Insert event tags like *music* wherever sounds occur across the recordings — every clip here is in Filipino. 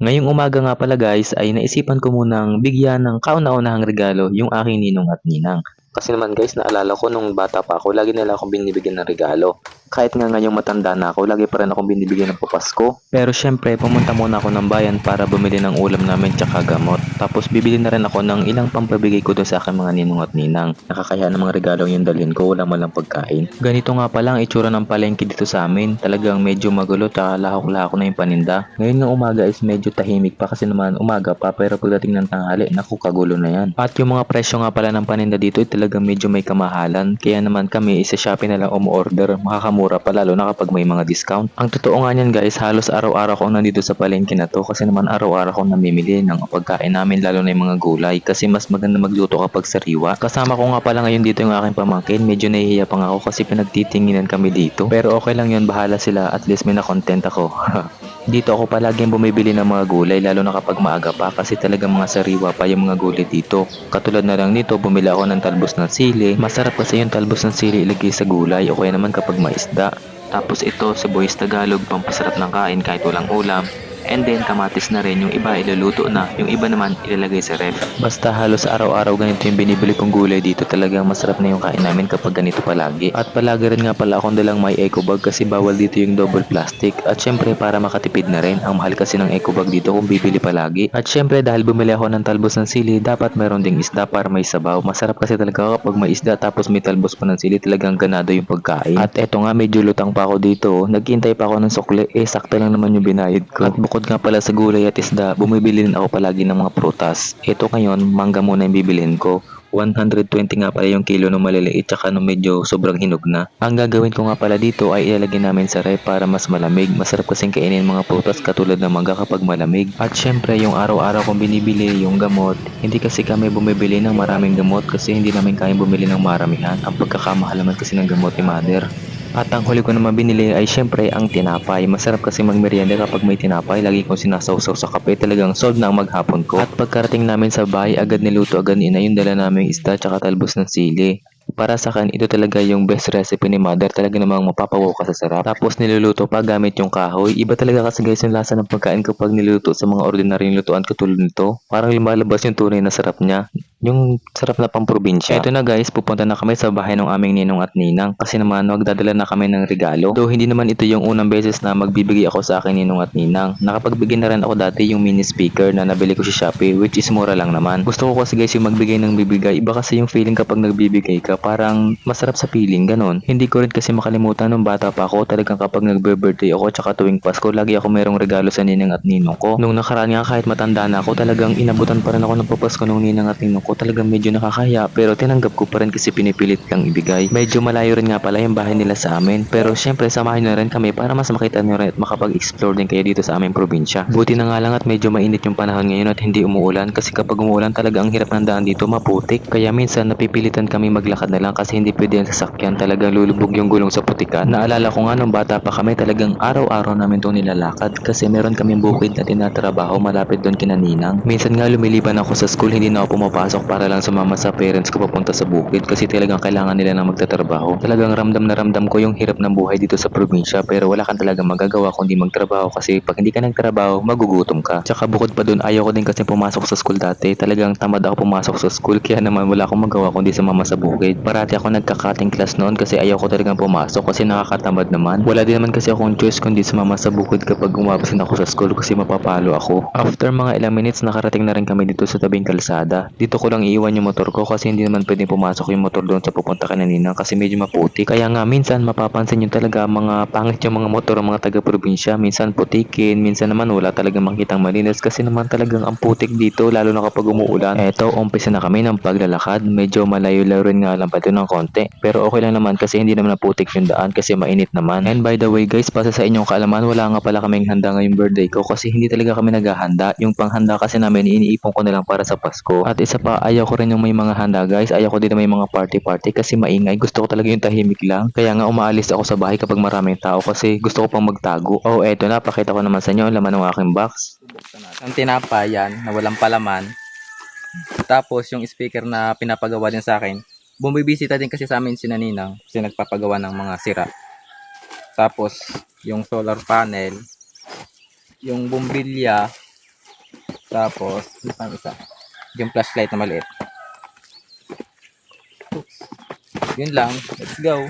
Ngayong umaga nga pala guys ay naisipan ko munang bigyan ng kauna-unahang regalo yung aking ninong at ninang. Kasi naman guys, naalala ko nung bata pa ako, lagi nila akong binibigyan ng regalo. Kahit nga ngayong matanda na ako, lagi pa rin akong binibigyan ng papasko. Pero syempre, pumunta muna ako ng bayan para bumili ng ulam namin tsaka gamot. Tapos bibili na rin ako ng ilang pampabigay ko doon sa aking mga ninong at ninang. Nakakaya ng mga regalo yung dalhin ko, wala man lang pagkain. Ganito nga pala ang itsura ng palengke dito sa amin. Talagang medyo magulo tsaka lahok-lahok na yung paninda. Ngayon ng umaga is medyo tahimik pa kasi naman umaga pa pero pagdating ng tanghali, naku kagulo na yan. At yung mga presyo nga pala ng paninda dito ay talagang medyo may kamahalan. Kaya naman kami isa Shopee na lang umu-order. Makakamura pa lalo na kapag may mga discount. Ang totoo nga niyan guys, halos araw-araw akong nandito sa palengke na to kasi naman araw-araw akong namimili ng pagkain namin lalo na yung mga gulay kasi mas maganda magluto kapag sariwa. Kasama ko nga pala ngayon dito yung aking pamangkin. Medyo nahihiya pa nga ako kasi pinagtitinginan kami dito. Pero okay lang yun, bahala sila. At least may na-content ako. *laughs* Dito ako palaging bumibili ng mga gulay lalo na kapag maaga pa kasi talagang mga sariwa pa yung mga gulay dito. Katulad na lang nito, bumili ako ng talbos ng sili. Masarap kasi yung talbos ng sili ilagay sa gulay o kaya naman kapag maisda. Tapos ito, sibuyas Tagalog, pampasarap ng kain kahit walang ulam. And then kamatis na rin, yung iba iluluto na, yung iba naman ilalagay sa ref. Basta halos araw-araw ganito yung binibili kong gulay dito talagang masarap na yung kain namin kapag ganito palagi. At palagi rin nga pala akong dalang may eco bag kasi bawal dito yung double plastic. At syempre para makatipid na rin, ang mahal kasi ng eco bag dito kung bibili palagi. At syempre dahil bumili ako ng talbos ng sili, dapat meron ding isda para may sabaw. Masarap kasi talaga kapag may isda tapos may talbos pa ng sili, talagang ganado yung pagkain. At eto nga medyo lutang pa ako dito. Naghintay pa ako ng sukle, eh sakto lang naman yung binayad ko. At bukod nga pala sa gulay at isda, bumibili din ako palagi ng mga prutas. Ito ngayon, mangga muna yung bibilhin ko. 120 nga pala yung kilo ng maliliit tsaka nung medyo sobrang hinog na. Ang gagawin ko nga pala dito ay ilalagay namin sa ref para mas malamig. Masarap kasing kainin mga prutas katulad ng mangga kapag malamig. At syempre yung araw-araw kong binibili yung gamot, hindi kasi kami bumibili ng maraming gamot kasi hindi namin kayang bumili ng maramihan. Ang pagkakamahal naman kasi ng gamot ni mother. At ang huli ko naman binili ay syempre ang tinapay. Masarap kasi magmerienda kapag may tinapay. Lagi kong sinasawsaw sa kape. Talagang solve na ang maghapon ko. At pagkarating namin sa bahay, agad niluto agad ni ina yung dala namin isda tsaka talbos ng sili. Para sa akin, ito talaga yung best recipe ni mother. Talaga namang mapapawaw ka sa sarap. Tapos niluluto pa gamit yung kahoy. Iba talaga kasi guys yung lasa ng pagkain kapag niluto sa mga ordinaryong lutuan katulad nito. Parang lumalabas yung tunay na sarap niya. Yung sarap na pang probinsya. Ito na guys, pupunta na kami sa bahay ng aming ninong at ninang kasi naman magdadala na kami ng regalo. Though hindi naman ito yung unang beses na magbibigay ako sa akin ninong at ninang. Nakapagbigay na rin ako dati yung mini speaker na nabili ko sa Shopee which is mura lang naman. Gusto ko kasi guys yung magbigay ng bibigay. Iba kasi yung feeling kapag nagbibigay ka parang masarap sa feeling ganon. Hindi ko rin kasi makalimutan nung bata pa ako talagang kapag nagbe-birthday ako tsaka tuwing Pasko lagi ako merong regalo sa ninang at ninong ko. Nung nakaraan nga kahit matanda na ako talagang inabutan pa rin ako ng papasko ng ninang at ninong ko talagang medyo nakakaya pero tinanggap ko pa rin kasi pinipilit kang ibigay. Medyo malayo rin nga pala yung bahay nila sa amin pero syempre samahan nyo rin kami para mas makita nyo rin at makapag-explore din kayo dito sa aming probinsya. Buti na nga lang at medyo mainit yung panahon ngayon at hindi umuulan kasi kapag umuulan talaga ang hirap ng daan dito maputik. Kaya minsan napipilitan kami maglakad na lang kasi hindi pwede ang sasakyan talagang lulubog yung gulong sa putikan. Naalala ko nga nung bata pa kami talagang araw-araw namin itong nilalakad kasi meron kaming bukid na tinatrabaho malapit doon kinaninang. Minsan nga lumiliban ako sa school hindi na ako pumapasok para lang sumama sa parents ko papunta sa bukid kasi talagang kailangan nila na magtatrabaho. Talagang ramdam na ramdam ko yung hirap ng buhay dito sa probinsya pero wala kang talaga magagawa kundi magtrabaho kasi pag hindi ka nagtrabaho magugutom ka. Tsaka bukod pa dun ayaw ko din kasi pumasok sa school dati. Talagang tamad ako pumasok sa school kaya naman wala akong magawa kundi sumama sa bukid. Parati ako nagka-cutting class noon kasi ayaw ko talagang pumasok kasi nakakatamad naman. Wala din naman kasi akong choice kundi sumama sa bukid kapag umabasin ako sa school kasi mapapalo ako. After mga ilang minutes nakarating na rin kami dito sa tabing kalsada. Dito ko lang iiwan yung motor ko kasi hindi naman pwedeng pumasok yung motor doon sa pupunta ka na ninang kasi medyo maputik. Kaya nga minsan mapapansin yung talaga mga pangit yung mga motor ng mga taga-probinsya. Minsan putikin, minsan naman wala talagang makitang malinis kasi naman talagang ang putik dito lalo na kapag umuulan. Eto, umpisa na kami ng paglalakad. Medyo malayo-layo rin nga lang pa ng konti. Pero okay lang naman kasi hindi naman naputik yung daan kasi mainit naman. And by the way guys, para sa inyong kaalaman, wala nga pala kaming handa ngayong birthday ko kasi hindi talaga kami naghahanda. Yung panghanda kasi namin iniipon ko na lang para sa Pasko. At isa pa, ayaw ko rin yung may mga handa guys. Ayaw ko din na may mga party-party kasi maingay. Gusto ko talaga yung tahimik lang. Kaya nga umaalis ako sa bahay kapag maraming tao kasi gusto ko pang magtago. Oh, eto na, pakita ko naman sa inyo ang laman ng aking box. Ang tinapay yan, na walang palaman. Tapos yung speaker na pinapagawa din sa akin, bumibisita din kasi sa amin si Naninang kasi nagpapagawa ng mga sira. Tapos yung solar panel, yung bumbilya, Tapos, ano pa ang isa? Yung flashlight na maliit. Oops. Yun lang. Let's go.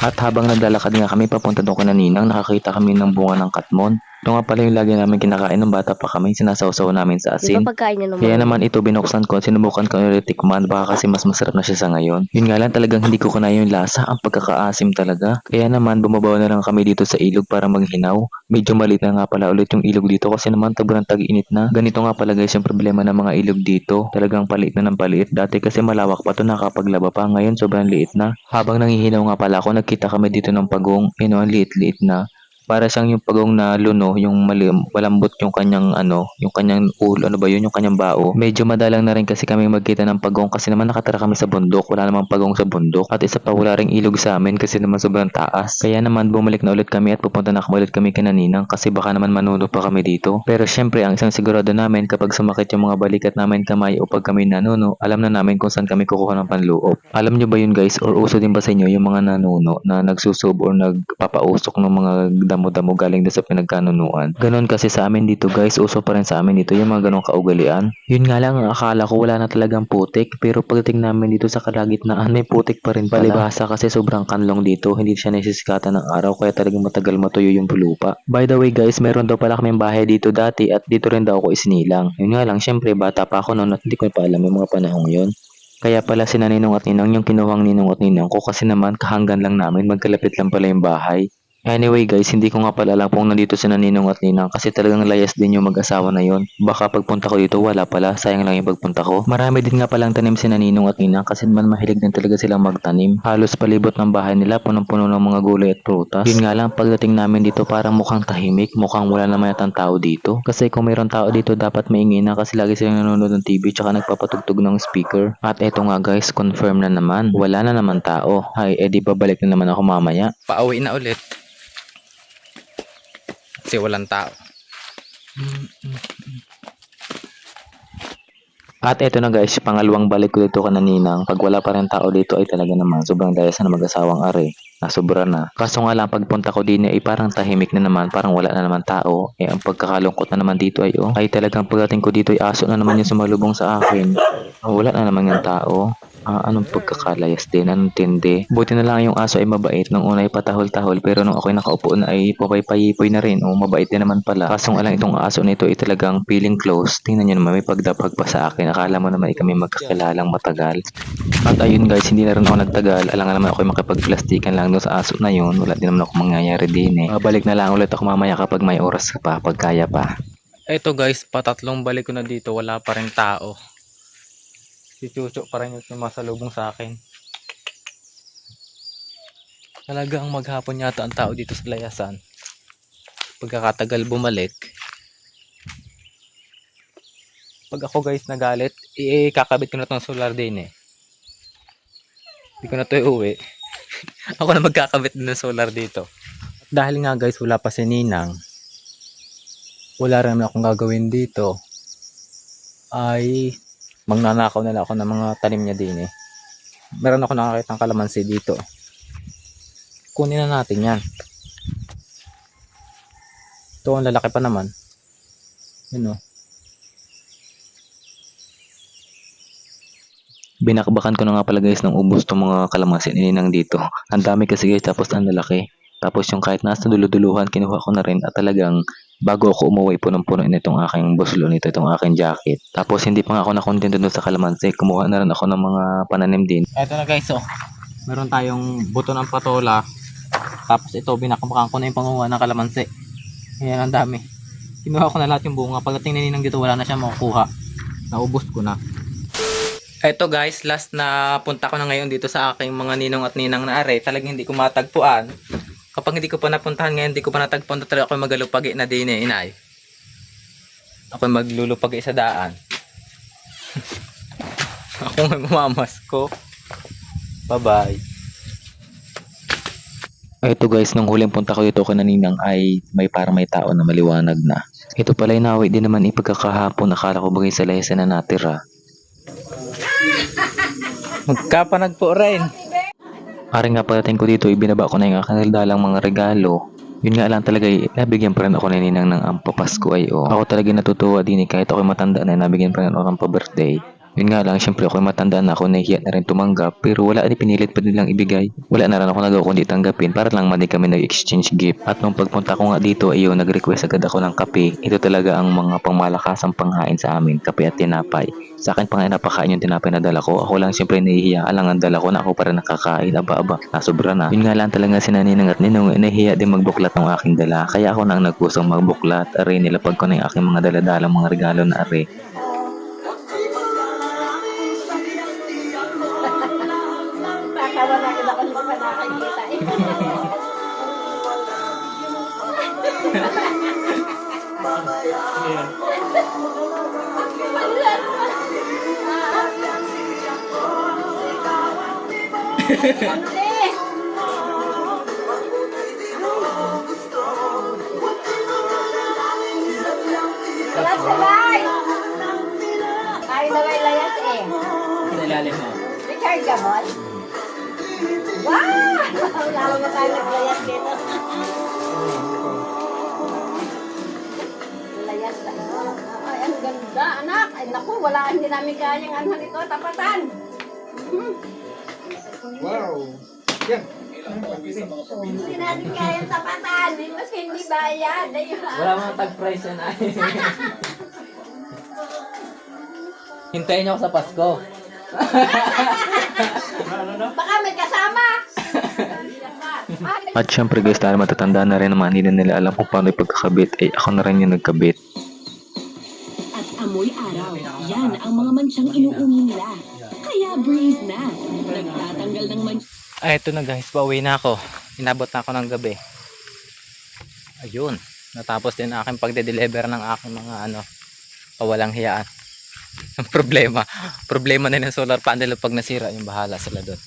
At habang naglalakad nga kami papunta doon na ninang, nakakita kami ng bunga ng katmon. Ito nga pala yung lagi namin kinakain ng bata pa kami, sinasawsaw namin sa Di asin. ba pagkain niya naman? Kaya naman ito binuksan ko, sinubukan ko ulit tikman, baka kasi mas masarap na siya sa ngayon. Yun nga lang talagang hindi ko kunaya yung lasa, ang pagkakaasim talaga. Kaya naman bumabaw na lang kami dito sa ilog para maghinaw. Medyo maliit na nga pala ulit yung ilog dito kasi naman tabunan tag-init na. Ganito nga pala guys yung problema ng mga ilog dito. Talagang paliit na ng paliit. Dati kasi malawak pa to nakapaglaba pa, ngayon sobrang liit na. Habang nangihinaw nga pala ako, nagkita kami dito ng pagong, yun o, ang liit-liit na para siyang yung pagong na luno, yung mali, malambot yung kanyang ano, yung kanyang ulo, ano ba yun, yung kanyang bao. Medyo madalang na rin kasi kami magkita ng pagong kasi naman nakatara kami sa bundok, wala namang pagong sa bundok. At isa pa wala ring ilog sa amin kasi naman sobrang taas. Kaya naman bumalik na ulit kami at pupunta na ulit kami kinaninang kasi baka naman manuno pa kami dito. Pero syempre ang isang sigurado namin kapag sumakit yung mga balikat namin kamay o pag kami nanuno, alam na namin kung saan kami kukuha ng panloob. Alam nyo ba yun guys or uso din ba sa inyo yung mga nanuno na nagsusub or nagpapausok ng mga damo-damo galing doon sa pinagkanunuan. Ganon kasi sa amin dito guys, uso pa rin sa amin dito yung mga ganong kaugalian. Yun nga lang, ang akala ko wala na talagang putik, pero pagdating namin dito sa kalagitnaan, may putik pa rin pala. Palibasa kasi sobrang kanlong dito, hindi siya nasisikatan ng araw, kaya talagang matagal matuyo yung lupa. By the way guys, meron daw pala kaming bahay dito dati at dito rin daw ako isinilang. Yun nga lang, syempre bata pa ako noon at hindi ko pa alam yung mga panahong yun. Kaya pala si Ninong at Ninang yung kinuhang Ninong at Ninang ko kasi naman kahanggan lang namin magkalapit lang pala yung bahay. Anyway guys, hindi ko nga pala alam kung nandito si Ninong at Ninang kasi talagang layas din yung mag-asawa na yon. Baka pagpunta ko dito wala pala, sayang lang yung pagpunta ko. Marami din nga palang tanim si Ninong at Ninang kasi naman mahilig din talaga silang magtanim. Halos palibot ng bahay nila punong-puno ng mga gulay at prutas. Yun nga lang pagdating namin dito parang mukhang tahimik, mukhang wala naman yatang tao dito. Kasi kung mayroon tao dito dapat maingay na kasi lagi silang nanonood ng TV tsaka nagpapatugtog ng speaker. At eto nga guys, confirm na naman. Wala na naman tao. Ay, edi babalik na naman ako mamaya. Pauwi na ulit. Kasi walang tao. At eto na guys, pangalawang balik ko dito kananinang. Pag wala pa rin tao dito ay talaga naman sobrang daya sa mag-asawang are. Nasobra na. Kaso nga lang pagpunta ko din ay parang tahimik na naman, parang wala na naman tao. Eh ang pagkakalungkot na naman dito ay oh, ay talagang pagdating ko dito ay aso na naman yung sumalubong sa akin. Ah, wala na naman yung tao. Ah, anong pagkakalayas din, anong tindi. Buti na lang yung aso ay mabait. Nung una ay patahol-tahol pero nung ako'y nakaupo na ay papay-payipoy na rin. O mabait din naman pala. Kaso nga lang itong aso nito ay talagang feeling close. Tingnan nyo naman may pagdapag pa sa akin. Akala mo naman ay kami magkakilalang matagal. At ayun guys, hindi na rin ako nagtagal. Alang naman ako makipagplastikan lang doon sa aso na yun. Wala din naman ako mangyayari din eh. Babalik na lang ulit ako mamaya kapag may oras pa, pag pa. Eto guys, patatlong balik ko na dito, wala pa rin tao. Si Chucho pa rin yung sumasalubong sa akin. Talagang maghapon yata ang tao dito sa layasan. Pagkakatagal bumalik. Pag ako guys nagalit, ikakabit ko na tong solar din eh. Hindi ko na to iuwi. *laughs* ako na magkakabit din ng solar dito. Dahil nga guys, wala pa si Ninang wala rin akong gagawin dito ay magnanakaw na lang ako ng mga tanim niya din eh. Meron ako nakakita ng kalamansi dito. Kunin na natin yan. Ito ang lalaki pa naman. Yun oh. Binakbakan ko na nga pala guys ng ubos tong mga kalamansi ni Ninang dito. Ang dami kasi guys tapos ang lalaki. Tapos yung kahit nasa duluduluhan kinuha ko na rin at talagang bago ako umuwi punong-puno nitong aking buslo nito itong aking jacket. Tapos hindi pa nga ako nakontento doon sa kalamansi. Kumuha na rin ako ng mga pananim din. Eto na guys oh. Meron tayong buto ng patola. Tapos ito binakbakan ko na yung pangunguha ng kalamansi. Ayan ang dami. Kinuha ko na lahat yung bunga. Pagdating na ninang dito wala na siya makukuha. Naubos ko na. Eto guys, last na punta ko na ngayon dito sa aking mga ninong at ninang na are. Talagang hindi ko matagpuan. Kapag hindi ko pa napuntahan ngayon, hindi ko pa natagpuan talaga ako magalupagi na din eh, inay. Ako maglulupagi sa daan. *laughs* ako may mamamas ko. Bye-bye. Ito guys, nung huling punta ko dito kay Ninang ay may parang may tao na maliwanag na. Ito pala yung nawi din naman ipagkakahapon. Akala ko bagay sa layasan na natira. Magkapanag po rin. Aring nga pagdating ko dito, ibinaba ko na yung aking dalang mga regalo. Yun nga lang talaga, eh, nabigyan pa rin ako ni Ninang ng ampapasko ay oh. Ako talaga natutuwa din eh, kahit ako matanda na, nabigyan pa rin ako ng pa-birthday. Yun nga lang, syempre ako matanda na ako, nahihiya na rin tumanggap, pero wala ni pinilit pa nilang ibigay. Wala na rin ako nagawa kundi tanggapin para lang mali kami nag-exchange gift. At nung pagpunta ko nga dito, ayun, nag-request agad ako ng kape. Ito talaga ang mga pangmalakasang panghain sa amin, kape at tinapay. Sa akin pa nga napakain yung tinapay na dala ko. Ako lang siyempre nahihiya, alang ang dala ko na ako para nakakain, aba-aba, nasobra na. Yun nga lang talaga si Naninang at Ninong, nahihiya din magbuklat ng aking dala. Kaya ako nang nagpusong magbuklat, aray nilapag ko na yung aking mga daladalang mga regalo na aray. Kakawa na kita kung pa nakakita. Wala sabay! Ay, lagay layas eh. Sa ilalim mo. Richard Gamon? Wow! Lalo na tayo naglayas dito. Layas na. Ay, ang ganda, anak. Ay, naku, wala, hindi namin kayang ano nito, tapatan. Wow. Yan. Hindi natin kayang tapatan. Di mas hindi bayad. Ayun. Wala mga tag price yan ay. *laughs* Hintayin niyo ako sa Pasko. Baka may kasama. At syempre guys, dahil matatanda na rin naman, hindi na nila alam kung paano ipagkakabit, eh ako na rin yung nagkabit. at amoy araw. Yan ang mga mansyang inuumi nila. Kaya breeze na. Nagtatanggal ng man Ay, ito na guys, pauwi na ako. Inabot na ako ng gabi. Ayun, natapos din aking pagde-deliver ng aking mga ano, kawalang hiyaan. *laughs* Problema, problema na ng solar panel pag nasira yung bahala sila doon.